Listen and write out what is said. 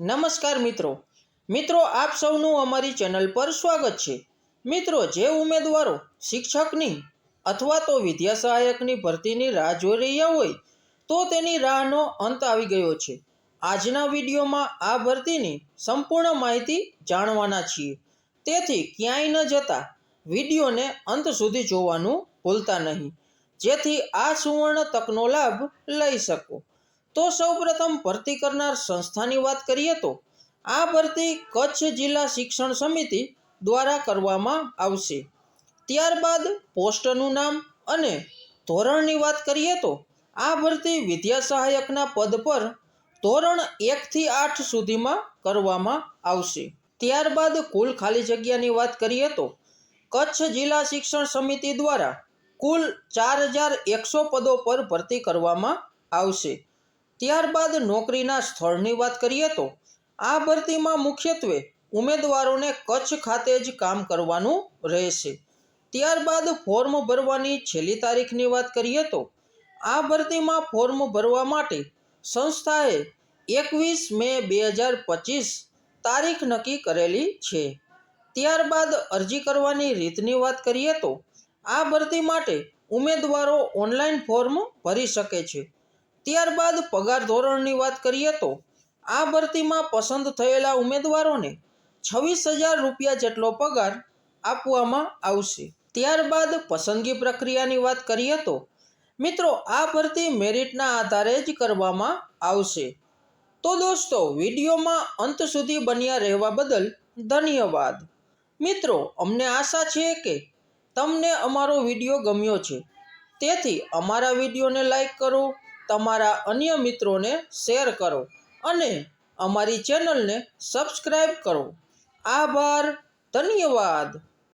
નમસ્કાર મિત્રો. મિત્રો, આપ સૌનું અમારી ચેનલ પર સ્વાગત છે. મિત્રો, જે ઉમેદવારો શિક્ષકની અથવા તો વિદ્યા સહાયકની ભરતીની રાહ જોઈ રહ્યા હોય, તો તેની રાહનો અંત આવી ગયો છે. આજના વિડીયોમાં આ ભરતીની સંપૂર્ણ માહિતી જાણવાના છીએ. તેથી ક્યાંય ન જતા વિડીયોને અંત સુધી જોવાનું ભૂલતા નહીં. જેથી આ સુવર્ણ તકનો લાભ લઈ શકો. તો સૌપ્રથમ ભરતી કરનાર સંસ્થાની વાત કરીએ તો, આ ભરતી કચ્છ જિલ્લા શિક્ષણ સમિતિ દ્વારા કરવામાં આવશે. ત્યારબાદ પોસ્ટનું નામ અને ધોરણની વાત કરીએ તો, આ ભરતી વિદ્યા સહાયકના પદ પર ધોરણ એકથી આઠ સુધીમાં કરવામાં આવશે. ત્યારબાદ કુલ ખાલી જગ્યાની વાત કરીએ તો, કચ્છ જિલ્લા શિક્ષણ સમિતિ દ્વારા કુલ ચાર હજાર એકસો પદો પર ભરતી કરવામાં આવશે. ત્યારબાદ નોકરીના સ્થળની વાત કરીએ તો, આ ભરતીમાં મુખ્યત્વે ઉમેદવારોને કચ્છ ખાતે જ કામ કરવાનું રહેશે. ત્યારબાદ ફોર્મ ભરવાની છેલ્લી તારીખની વાત કરીએ તો, આ ભરતીમાં ફોર્મ ભરવા માટે સંસ્થાએ એકવીસ મે બે હજાર પચીસ તારીખ નક્કી કરેલી છે. ત્યારબાદ અરજી કરવાની રીતની વાત કરીએ તો, આ ભરતી માટે ઉમેદવારો ઓનલાઈન ફોર્મ ભરી શકે છે. ત્યારબાદ પગાર ધોરણની વાત કરીએ તો, આ ભરતીમાં પસંદ થયેલા ઉમેદવારોને છવ્વીસ હજાર રૂપિયા જેટલો પગાર આપવામાં આવશે. ત્યારબાદ પસંદગી પ્રક્રિયાની વાત કરીએ તો, મિત્રો, આ ભરતી મેરિટના આધારે જ કરવામાં આવશે. તો દોસ્તો, વિડીયોમાં અંત સુધી બન્યા રહેવા બદલ ધન્યવાદ. મિત્રો, અમને આશા છે કે તમને અમારો વીડિયો ગમ્યો છે. તેથી અમારા વિડીયોને લાઈક કરો તમારા અન્ય મિત્રોને શેર કરો અને અમારી ચેનલને સબસ્ક્રાઈબ કરો. આભાર. ધન્યવાદ.